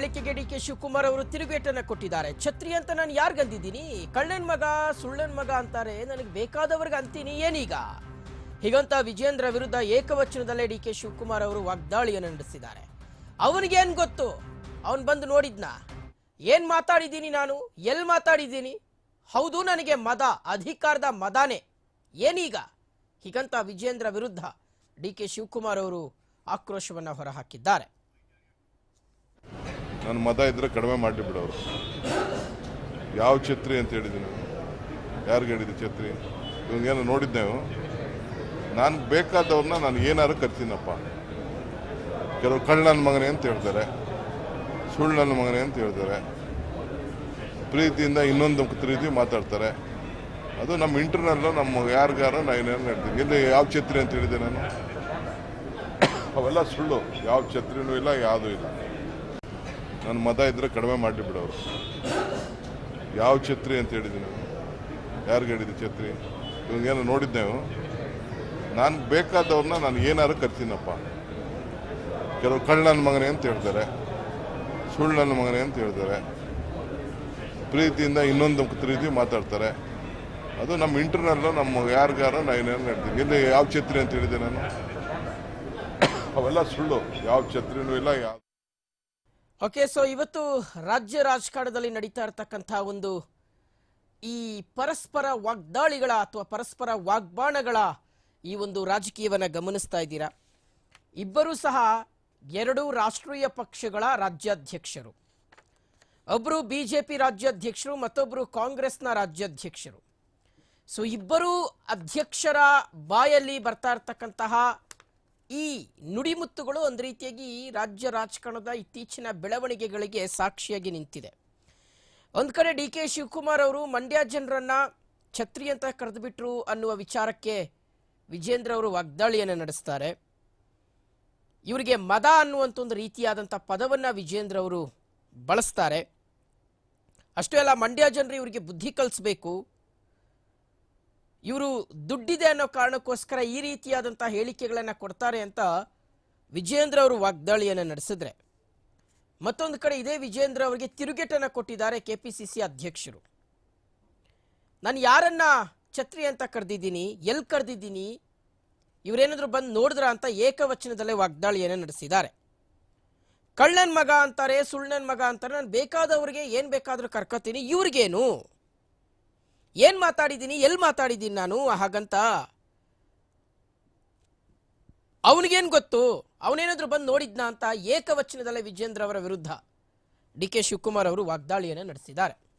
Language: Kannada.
ಹೇಳಿಕೆಗೆ ಡಿ ಕೆ ಶಿವಕುಮಾರ್ ಅವರು ತಿರುಗೇಟನ್ನು ಕೊಟ್ಟಿದ್ದಾರೆ. ಛತ್ರಿ ಅಂತ ನಾನು ಯಾರಿಗಂದಿದ್ದೀನಿ ಕಳ್ಳನ್ ಮಗ, ಸುಳ್ಳನ್ ಮಗ ಅಂತಾರೆ. ನನಗೆ ಬೇಕಾದವ್ರಿಗೆ ಅಂತೀನಿ. ಏನೀಗ? ಹೀಗಂತ ವಿಜೇಂದ್ರ ವಿರುದ್ಧ ಏಕವಚನದಲ್ಲೇ ಡಿ ಕೆ ಶಿವಕುಮಾರ್ ಅವರು ವಾಗ್ದಾಳಿಯನ್ನು ನಡೆಸಿದ್ದಾರೆ. ಅವನಿಗೇನ್ ಗೊತ್ತು? ಅವನು ಬಂದು ನೋಡಿದ್ನ? ಏನು ಮಾತಾಡಿದ್ದೀನಿ ನಾನು? ಎಲ್ಲಿ ಮಾತಾಡಿದ್ದೀನಿ? ಹೌದು, ನನಗೆ ಮದ, ಅಧಿಕಾರದ ಮದಾನೆ. ಏನೀಗ? ಹೀಗಂತ ವಿಜೇಂದ್ರ ವಿರುದ್ಧ ಡಿ ಕೆ ಶಿವಕುಮಾರ್ ಅವರು ಆಕ್ರೋಶವನ್ನು ಹೊರಹಾಕಿದ್ದಾರೆ. ನನ್ನ ಮತ ಇದ್ರೆ ಕಡಿಮೆ ಮಾಡಿ ಬಿಡೋರು. ಯಾವ ಛತ್ರಿ ಅಂತ ಹೇಳಿದ್ದೀನಿ. ಯಾರಿಗೆ ಹೇಳಿದ್ದೆ ಛತ್ರಿ? ಇವಂಗೇನೋ ನೋಡಿದ್ದೆ ನಾನು ಬೇಕಾದವ್ರನ್ನ ನಾನು ಏನಾದ್ರು ಕರ್ತೀನಪ್ಪ. ಕೆಲವರು ಕಳ್ಳ ನನ್ನ ಮಗನೆ ಅಂತ ಹೇಳ್ತಾರೆ. ಸುಳ್ಳು ನನ್ನ ಮಗನೇ ಅಂತ ಹೇಳ್ತಾರೆ. ಪ್ರೀತಿಯಿಂದ ಇನ್ನೊಂದು ಪ್ರೀತಿ ಮಾತಾಡ್ತಾರೆ. ಅದು ನಮ್ಮ ಇಂಟರ್ನಲ್ಲು ನಮ್ಮ ಯಾರಿಗಾರ ನಾನು ಏನೇನು ಹೇಳ್ತೀನಿ. ಇಲ್ಲಿ ಯಾವ ಛತ್ರಿ ಅಂತ ಹೇಳಿದೆ ನಾನು? ಅವೆಲ್ಲ ಸುಳ್ಳು. ಯಾವ ಛತ್ರಿನೂ ಇಲ್ಲ, ಯಾವುದೂ ಇಲ್ಲ. ನನ್ನ ಮತ ಇದ್ರೆ ಕಡಿಮೆ ಮಾಡಿ ಬಿಡೋರು ಯಾವ ಛತ್ರಿ ಅಂತ ಹೇಳಿದ್ದೀನಿ ಯಾರಿಗೆ ಹೇಳಿದ್ದೆ ಛತ್ರಿ? ಇವಂಗೇನೋ ನೋಡಿದ್ದೆ ನಾನು ಬೇಕಾದವ್ರನ್ನ ನಾನು ಏನಾದ್ರು ಕರ್ತೀನಪ್ಪ. ಕೆಲವರು ಕಳ್ಳ ನನ್ನ ಮಗನೇ ಅಂತ ಹೇಳ್ತಾರೆ. ಸುಳ್ಳು ಮಗನೇ ಅಂತ ಹೇಳ್ತಾರೆ. ಪ್ರೀತಿಯಿಂದ ಇನ್ನೊಂದು ಪ್ರೀತಿ ಮಾತಾಡ್ತಾರೆ. ಅದು ನಮ್ಮ ಇಂಟರ್ನಲ್ಲು ನಮ್ಮ ಯಾರಿಗಾರ ನಾನು ಏನೇನು ಹೇಳ್ತೀನಿ ಇಲ್ಲಿ ಯಾವ ಛತ್ರಿ ಅಂತ ಹೇಳಿದೆ ನಾನು? ಅವೆಲ್ಲ ಸುಳ್ಳು. ಯಾವ ಛತ್ರಿನೂ ಇಲ್ಲ, ಯಾವ ಓಕೆ ಸೊ ಇವತ್ತು ರಾಜ್ಯ ರಾಜಕಾರಣದಲ್ಲಿ ನಡೀತಾ ಇರತಕ್ಕಂಥ ಒಂದು ಈ ಪರಸ್ಪರ ವಾಗ್ದಾಳಿಗಳ ಅಥವಾ ಪರಸ್ಪರ ವಾಗ್ಬಾಣಗಳ ಈ ಒಂದು ರಾಜಕೀಯವನ್ನು ಗಮನಿಸ್ತಾ ಇದ್ದೀರಾ? ಇಬ್ಬರೂ ಸಹ ಎರಡು ರಾಷ್ಟ್ರೀಯ ಪಕ್ಷಗಳ ರಾಜ್ಯಾಧ್ಯಕ್ಷರು. ಒಬ್ಬರು ಬಿಜೆಪಿ ರಾಜ್ಯಾಧ್ಯಕ್ಷರು ಮತ್ತೊಬ್ಬರು ಕಾಂಗ್ರೆಸ್ನ ರಾಜ್ಯಾಧ್ಯಕ್ಷರು. ಸೊ ಇಬ್ಬರೂ ಅಧ್ಯಕ್ಷರ ಬಾಯಲ್ಲಿ ಬರ್ತಾ ಇರ್ತಕ್ಕಂತಹ ಈ ನುಡಿಮುತ್ತುಗಳು ಒಂದು ರೀತಿಯಾಗಿ ರಾಜ್ಯ ರಾಜಕಾರಣದ ಇತ್ತೀಚಿನ ಬೆಳವಣಿಗೆಗಳಿಗೆ ಸಾಕ್ಷಿಯಾಗಿ ನಿಂತಿದೆ. ಒಂದು ಕಡೆ ಡಿ ಕೆ ಶಿವಕುಮಾರ್ ಅವರು ಮಂಡ್ಯ ಜನರನ್ನ ಛತ್ರಿ ಅಂತ ಕರೆದುಬಿಟ್ರು ಅನ್ನುವ ವಿಚಾರಕ್ಕೆ ವಿಜೇಂದ್ರ ಅವರು ವಾಗ್ದಾಳಿಯನ್ನು ನಡೆಸ್ತಾರೆ. ಇವರಿಗೆ ಮದ ಅನ್ನುವಂಥ ಒಂದು ರೀತಿಯಾದಂಥ ಪದವನ್ನ ವಿಜೇಂದ್ರ ಅವರು ಬಳಸ್ತಾರೆ. ಅಷ್ಟೇ ಅಲ್ಲ, ಮಂಡ್ಯ ಜನರು ಇವರಿಗೆ ಬುದ್ಧಿ ಕಲಿಸ್ಬೇಕು. ಇವರು ದುಡ್ಡಿದೆ ಅನ್ನೋ ಕಾರಣಕ್ಕೋಸ್ಕರ ಈ ರೀತಿಯಾದಂಥ ಹೇಳಿಕೆಗಳನ್ನು ಕೊಡ್ತಾರೆ ಅಂತ ವಿಜೇಂದ್ರ ಅವರು ವಾಗ್ದಾಳಿಯನ್ನು ನಡೆಸಿದ್ರೆ. ಮತ್ತೊಂದು ಕಡೆ ಇದೇ ವಿಜೇಂದ್ರ ಅವರಿಗೆ ತಿರುಗೇಟನ್ನು ಕೊಟ್ಟಿದ್ದಾರೆ ಕೆಪಿಸಿಸಿ ಅಧ್ಯಕ್ಷರು. ನಾನು ಯಾರನ್ನ ಛತ್ರಿ ಅಂತ ಕರೆದಿದ್ದೀನಿ ಎಲ್ಲಿ ಕರೆದಿದ್ದೀನಿ, ಇವರೇನಾದರೂ ಬಂದು ನೋಡಿದ್ರ ಅಂತ ಏಕವಚನದಲ್ಲೇ ವಾಗ್ದಾಳಿಯನ್ನು ನಡೆಸಿದ್ದಾರೆ. ಕಳ್ಳನ್ ಮಗ ಅಂತಾರೆ ಸುಳ್ಳನ್ ಮಗ ಅಂತಾರೆ, ನಾನು ಬೇಕಾದವ್ರಿಗೆ ಏನು ಬೇಕಾದರೂ ಕರ್ಕೋತೀನಿ, ಇವ್ರಿಗೇನು? ಏನ್ ಮಾತಾಡಿದ್ದೀನಿ? ಎಲ್ಲಿ ಮಾತಾಡಿದ್ದೀನಿ ನಾನು ಹಾಗಂತ? ಅವನಿಗೇನ್ ಗೊತ್ತು? ಅವನೇನಾದ್ರು ಬಂದು ನೋಡಿದ್ನಾ ಅಂತ ಏಕವಚನದಲ್ಲೇ ವಿಜೇಂದ್ರ ಅವರ ವಿರುದ್ಧ. ಡಿ ಕೆ ಶಿವಕುಮಾರ್ ಅವರು ವಾಗ್ದಾಳಿಯನ್ನು ನಡೆಸಿದ್ದಾರೆ.